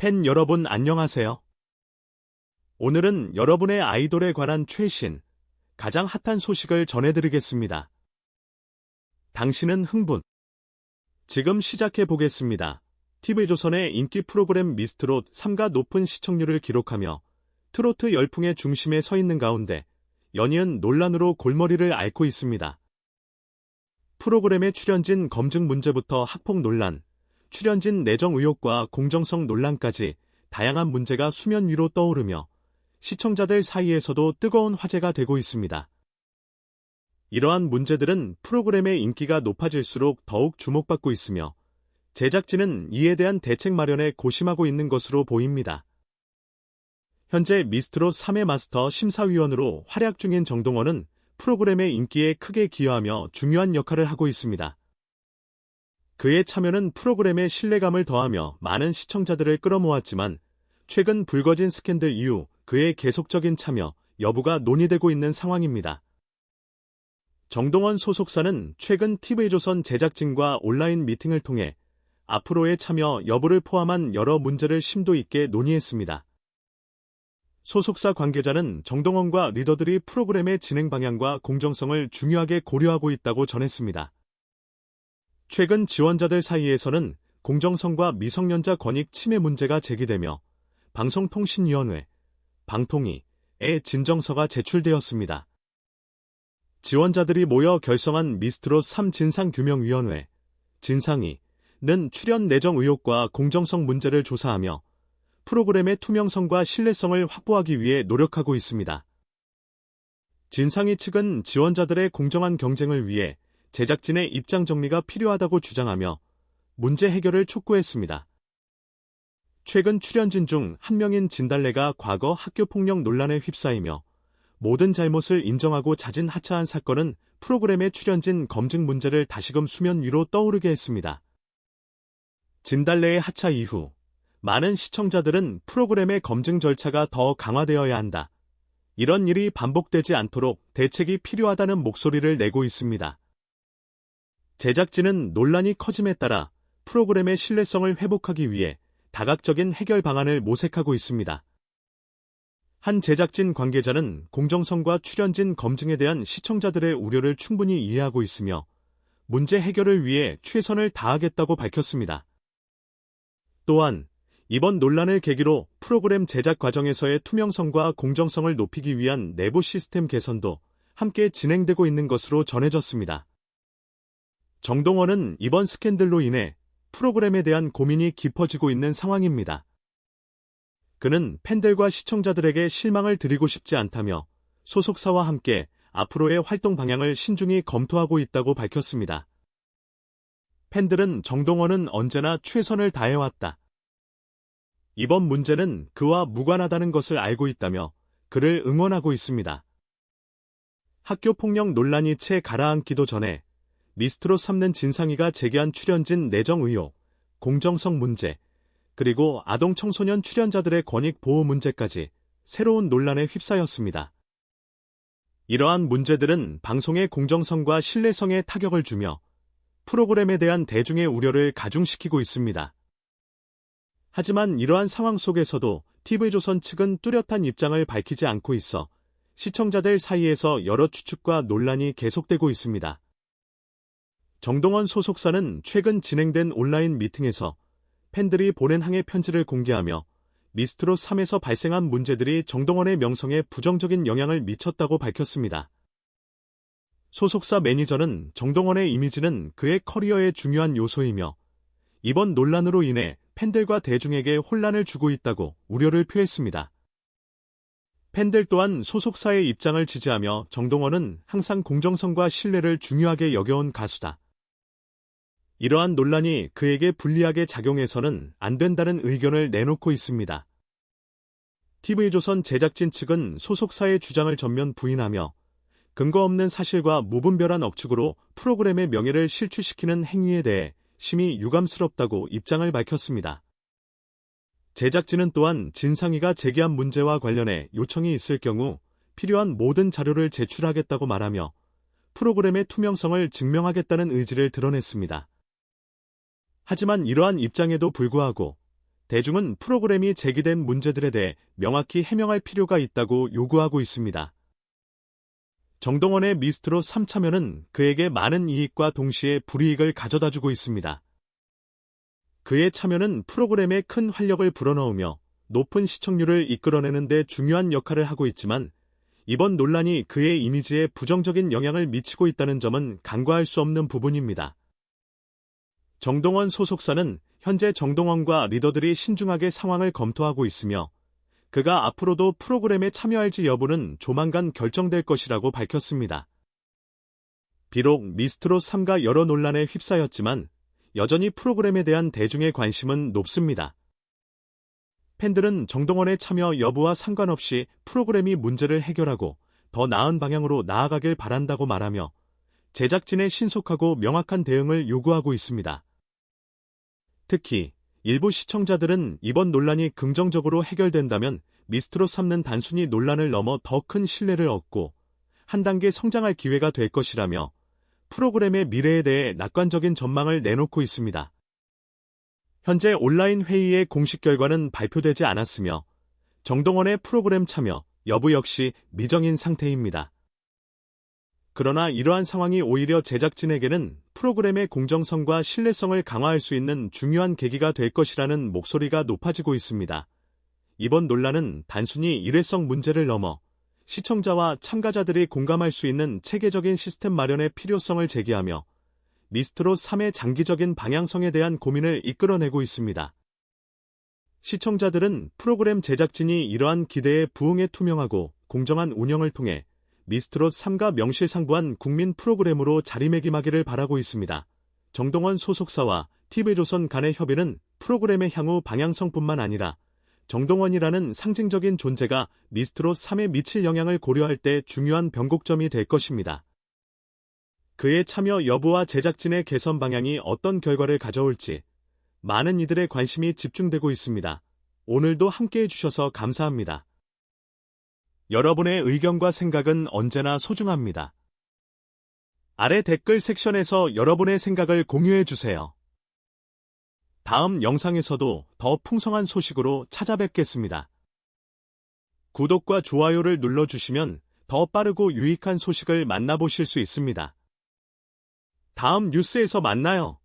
팬 여러분 안녕하세요. 오늘은 여러분의 아이돌에 관한 최신, 가장 핫한 소식을 전해드리겠습니다. 당신은 흥분. 지금 시작해 보겠습니다. TV조선의 인기 프로그램 미스트롯 3가 높은 시청률을 기록하며 트로트 열풍의 중심에 서 있는 가운데 연이은 논란으로 골머리를 앓고 있습니다. 프로그램의 출연진 검증 문제부터 학폭 논란, 출연진 내정 의혹과 공정성 논란까지 다양한 문제가 수면 위로 떠오르며 시청자들 사이에서도 뜨거운 화제가 되고 있습니다. 이러한 문제들은 프로그램의 인기가 높아질수록 더욱 주목받고 있으며 제작진은 이에 대한 대책 마련에 고심하고 있는 것으로 보입니다. 현재 미스트롯 3회 마스터 심사위원으로 활약 중인 정동원은 프로그램의 인기에 크게 기여하며 중요한 역할을 하고 있습니다. 그의 참여는 프로그램의 신뢰감을 더하며 많은 시청자들을 끌어모았지만 최근 불거진 스캔들 이후 그의 계속적인 참여 여부가 논의되고 있는 상황입니다. 정동원 소속사는 최근 TV조선 제작진과 온라인 미팅을 통해 앞으로의 참여 여부를 포함한 여러 문제를 심도 있게 논의했습니다. 소속사 관계자는 정동원과 리더들이 프로그램의 진행 방향과 공정성을 중요하게 고려하고 있다고 전했습니다. 최근 지원자들 사이에서는 공정성과 미성년자 권익 침해 문제가 제기되며 방송통신위원회, 방통위에 진정서가 제출되었습니다. 지원자들이 모여 결성한 미스트롯 3 진상규명위원회, 진상위는 출연 내정 의혹과 공정성 문제를 조사하며 프로그램의 투명성과 신뢰성을 확보하기 위해 노력하고 있습니다. 진상위 측은 지원자들의 공정한 경쟁을 위해 제작진의 입장 정리가 필요하다고 주장하며 문제 해결을 촉구했습니다. 최근 출연진 중 한 명인 진달래가 과거 학교폭력 논란에 휩싸이며 모든 잘못을 인정하고 자진 하차한 사건은 프로그램의 출연진 검증 문제를 다시금 수면 위로 떠오르게 했습니다. 진달래의 하차 이후 많은 시청자들은 프로그램의 검증 절차가 더 강화되어야 한다. 이런 일이 반복되지 않도록 대책이 필요하다는 목소리를 내고 있습니다. 제작진은 논란이 커짐에 따라 프로그램의 신뢰성을 회복하기 위해 다각적인 해결 방안을 모색하고 있습니다. 한 제작진 관계자는 공정성과 출연진 검증에 대한 시청자들의 우려를 충분히 이해하고 있으며 문제 해결을 위해 최선을 다하겠다고 밝혔습니다. 또한 이번 논란을 계기로 프로그램 제작 과정에서의 투명성과 공정성을 높이기 위한 내부 시스템 개선도 함께 진행되고 있는 것으로 전해졌습니다. 정동원은 이번 스캔들로 인해 프로그램에 대한 고민이 깊어지고 있는 상황입니다. 그는 팬들과 시청자들에게 실망을 드리고 싶지 않다며 소속사와 함께 앞으로의 활동 방향을 신중히 검토하고 있다고 밝혔습니다. 팬들은 정동원은 언제나 최선을 다해왔다. 이번 문제는 그와 무관하다는 것을 알고 있다며 그를 응원하고 있습니다. 학교 폭력 논란이 채 가라앉기도 전에 미스트로 삼는 진상이가 제기한 출연진 내정 의혹, 공정성 문제, 그리고 아동 청소년 출연자들의 권익 보호 문제까지 새로운 논란에 휩싸였습니다. 이러한 문제들은 방송의 공정성과 신뢰성에 타격을 주며 프로그램에 대한 대중의 우려를 가중시키고 있습니다. 하지만 이러한 상황 속에서도 TV조선 측은 뚜렷한 입장을 밝히지 않고 있어 시청자들 사이에서 여러 추측과 논란이 계속되고 있습니다. 정동원 소속사는 최근 진행된 온라인 미팅에서 팬들이 보낸 항해 편지를 공개하며 미스트로 3에서 발생한 문제들이 정동원의 명성에 부정적인 영향을 미쳤다고 밝혔습니다. 소속사 매니저는 정동원의 이미지는 그의 커리어의 중요한 요소이며 이번 논란으로 인해 팬들과 대중에게 혼란을 주고 있다고 우려를 표했습니다. 팬들 또한 소속사의 입장을 지지하며 정동원은 항상 공정성과 신뢰를 중요하게 여겨온 가수다. 이러한 논란이 그에게 불리하게 작용해서는 안 된다는 의견을 내놓고 있습니다. TV조선 제작진 측은 소속사의 주장을 전면 부인하며 근거 없는 사실과 무분별한 억측으로 프로그램의 명예를 실추시키는 행위에 대해 심히 유감스럽다고 입장을 밝혔습니다. 제작진은 또한 진상이가 제기한 문제와 관련해 요청이 있을 경우 필요한 모든 자료를 제출하겠다고 말하며 프로그램의 투명성을 증명하겠다는 의지를 드러냈습니다. 하지만 이러한 입장에도 불구하고 대중은 프로그램이 제기된 문제들에 대해 명확히 해명할 필요가 있다고 요구하고 있습니다. 정동원의 미스트롯 3참여는 그에게 많은 이익과 동시에 불이익을 가져다 주고 있습니다. 그의 참여는 프로그램에 큰 활력을 불어넣으며 높은 시청률을 이끌어내는 데 중요한 역할을 하고 있지만 이번 논란이 그의 이미지에 부정적인 영향을 미치고 있다는 점은 간과할 수 없는 부분입니다. 정동원 소속사는 현재 정동원과 리더들이 신중하게 상황을 검토하고 있으며 그가 앞으로도 프로그램에 참여할지 여부는 조만간 결정될 것이라고 밝혔습니다. 비록 미스트롯 3가 여러 논란에 휩싸였지만 여전히 프로그램에 대한 대중의 관심은 높습니다. 팬들은 정동원의 참여 여부와 상관없이 프로그램이 문제를 해결하고 더 나은 방향으로 나아가길 바란다고 말하며 제작진의 신속하고 명확한 대응을 요구하고 있습니다. 특히 일부 시청자들은 이번 논란이 긍정적으로 해결된다면 미스트롯 3는 단순히 논란을 넘어 더 큰 신뢰를 얻고 한 단계 성장할 기회가 될 것이라며 프로그램의 미래에 대해 낙관적인 전망을 내놓고 있습니다. 현재 온라인 회의의 공식 결과는 발표되지 않았으며 정동원의 프로그램 참여 여부 역시 미정인 상태입니다. 그러나 이러한 상황이 오히려 제작진에게는 프로그램의 공정성과 신뢰성을 강화할 수 있는 중요한 계기가 될 것이라는 목소리가 높아지고 있습니다. 이번 논란은 단순히 일회성 문제를 넘어 시청자와 참가자들이 공감할 수 있는 체계적인 시스템 마련의 필요성을 제기하며 미스트롯 3의 장기적인 방향성에 대한 고민을 이끌어내고 있습니다. 시청자들은 프로그램 제작진이 이러한 기대에 부응해 투명하고 공정한 운영을 통해 미스트롯 3가 명실상부한 국민 프로그램으로 자리매김하기를 바라고 있습니다. 정동원 소속사와 TV조선 간의 협의는 프로그램의 향후 방향성뿐만 아니라 정동원이라는 상징적인 존재가 미스트롯 3에 미칠 영향을 고려할 때 중요한 변곡점이 될 것입니다. 그의 참여 여부와 제작진의 개선 방향이 어떤 결과를 가져올지 많은 이들의 관심이 집중되고 있습니다. 오늘도 함께 해 주셔서 감사합니다. 여러분의 의견과 생각은 언제나 소중합니다. 아래 댓글 섹션에서 여러분의 생각을 공유해 주세요. 다음 영상에서도 더 풍성한 소식으로 찾아뵙겠습니다. 구독과 좋아요를 눌러주시면 더 빠르고 유익한 소식을 만나보실 수 있습니다. 다음 뉴스에서 만나요.